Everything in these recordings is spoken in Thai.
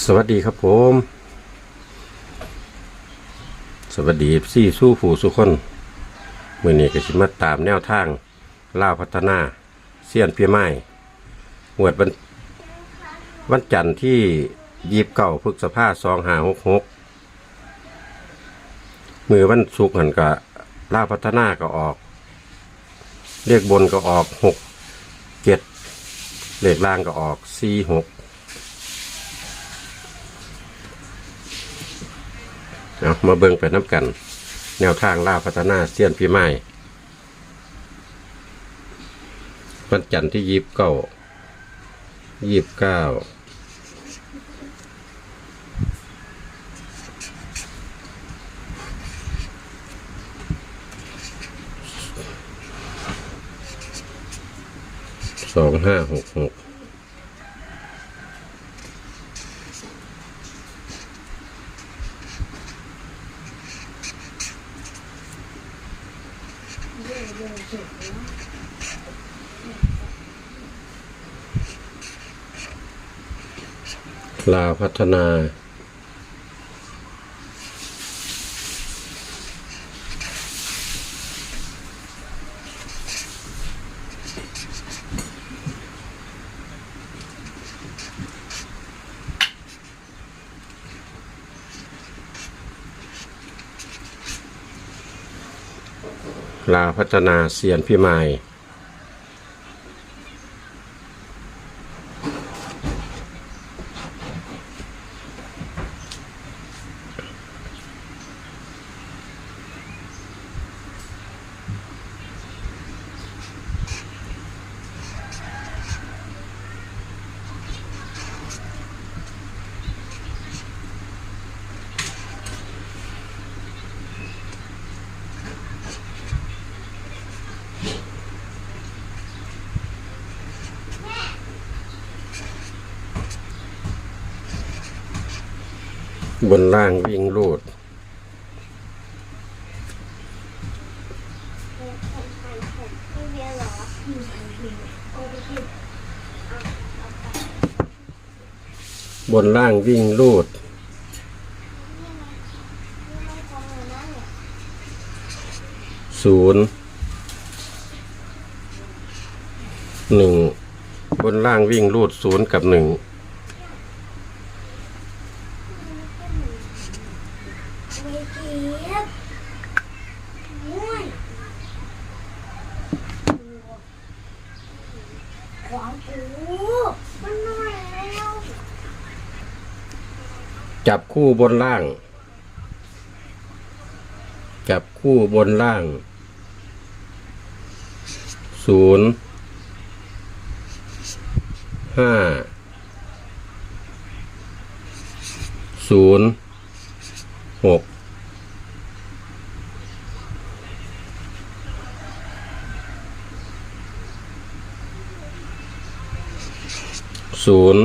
สวัสดีครับผม สวัสดีซี่สู้ผู้สุคนมือนี้ก็สิมาตามแนวทางล่าวพัฒนาเสียนเพียไม้หวดวันวันจันทร์ที่ยีบเก่าพฤษภาสองหาหกหกมือวันศุกหันกะล่าวพัฒนาก็ออก เลขบนก็ออกหกเจ็ดเลขล่างก็ออกสี่หก เอามาเบิ่งไปน้ำกัน แนวทางล่าพัฒนาเสี้ยนพี่ไม้วันจันทร์ที่ยีบเก้ายีบเก้าสองห้าหกหก ลาวพัฒนา ลาพัฒนาเสียนพิมาย บนล่างวิ่งรูดบนล่างวิ่งรูด ศูนย์ หนึ่ง บนล่างวิ่งรูดศูนย์กับหนึ่ง ไม่เก็บมวนขวางกูมันหน่อยแล้วจับคู่บนล่าง จับคู่บนล่างศูนย์ห้าศูนย์หก ศูนย์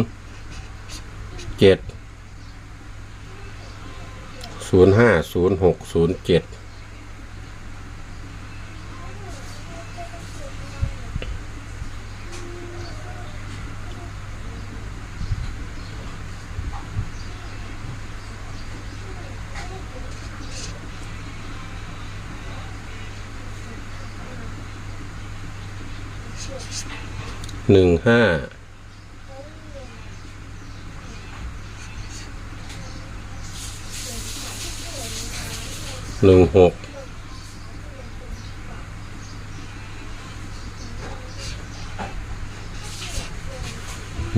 เจ็ดศูนย์ห้าศูนย์หกศูนย์เจ็ดหนึ่งห้า หนึ่งหก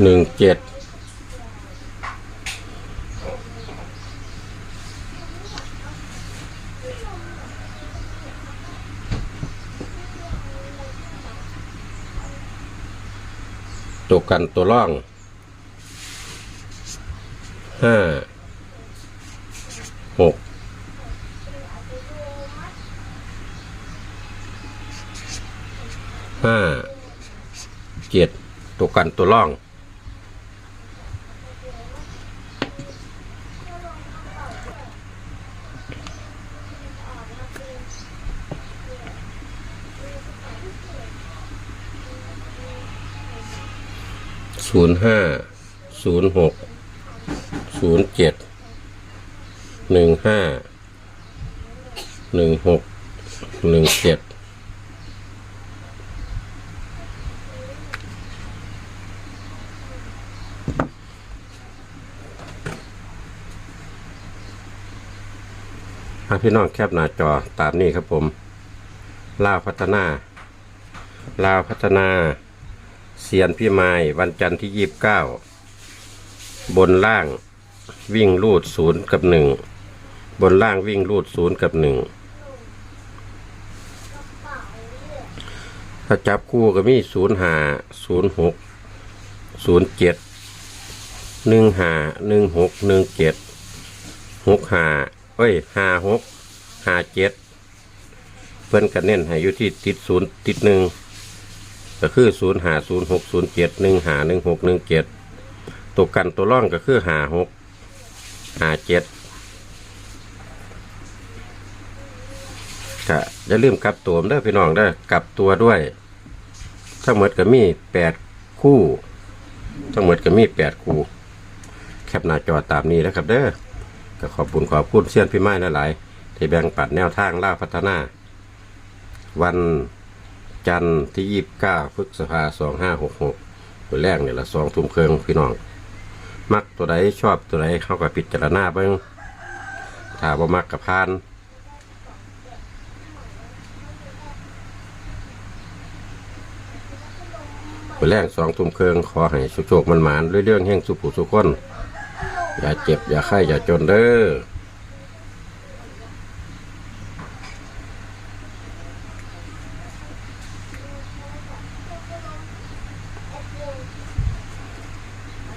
หนึ่งเจ็ดตัวกันตัวร่องห้าหก ห้าเจ็ดตัวกันตัวร่อง ศูนย์ห้า ศูนย์หก ศูนย์เจ็ด หนึ่งห้า หนึ่งหก หนึ่งเจ็ด พี่น้องแคบหน้าจอตามนี้ครับผม ลาวพัฒนา ลาวพัฒนาเซียนพี่ไม้วันจันทร์ที่ยี่บเก้าบนล่างวิ่งลูดศูนย์กับหนึ่งบนล่างวิ่งลูดศูนย์กับหนึ่งถ้าจับคู่ก็มีศูนย์ห้าศูนย์หกศูนย์เจ็ดหนึ่งห้าหนึ่งหกหนึ่งเจ็ดหกห้า เอ้ยหาหกหาเจ็ดเพื่อนกันเน้นให้อยู่ที่ติดศูนย์ติดหนึ่งก็คือศูนย์หาศูนย์หกศูนย์เจ็ดหนึ่งหาหนึ่งหกหนึ่งเจ็ดตัวกันตัวร่องก็คือหาหกหาเจ็ดก็อย่าลืมกลับตัวเด้อพี่น้องเด้อกลับตัวด้วย ทั้งหมดก็มีแปดคู่ ทั้งหมดก็มีแปดคู่ แคปหน้าจอตามนี้นะครับเด้อ ก็ขอบคุณขอบคุณเซียนพี่ไม้หลายๆที่แบ่งปันแนวทางล่าพัฒนา วันจันทร์ที่ยี่สิบเก้าพฤษภาสองห้าหกหกตัวแรกเนี่ยละสองทุ่มเครื่องพี่น้อง มักตัวใดชอบตัวใดเข้ากับพิจารณาเบิ้งถ้าบ่มักกับพานตัวแรกสองทุ่มเครื่องขอให้สุโชคมันหมานเรื่องแห่งสุผู้สุคน อย่าเจ็บ อย่าไข้ อย่าจนเด้อ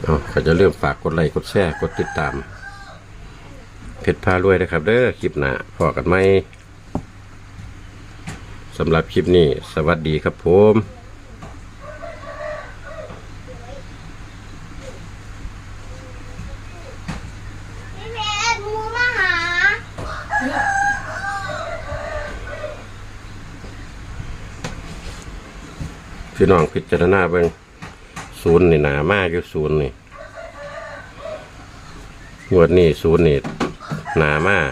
เอาก็จะเริ่มฝากกดไลค์กดแชร์กดติดตาม เพชรพารวยนะครับ เด้อคลิปหน้าพอกันไหมสำหรับคลิปนี้ สวัสดีครับผม พี่เพชรมูมาหา พี่น้องพิจารณาเบิ่งศูนย์นี่หนามาอยู่ศูนย์นี่งวดนี่ศูนย์นี่หนามาก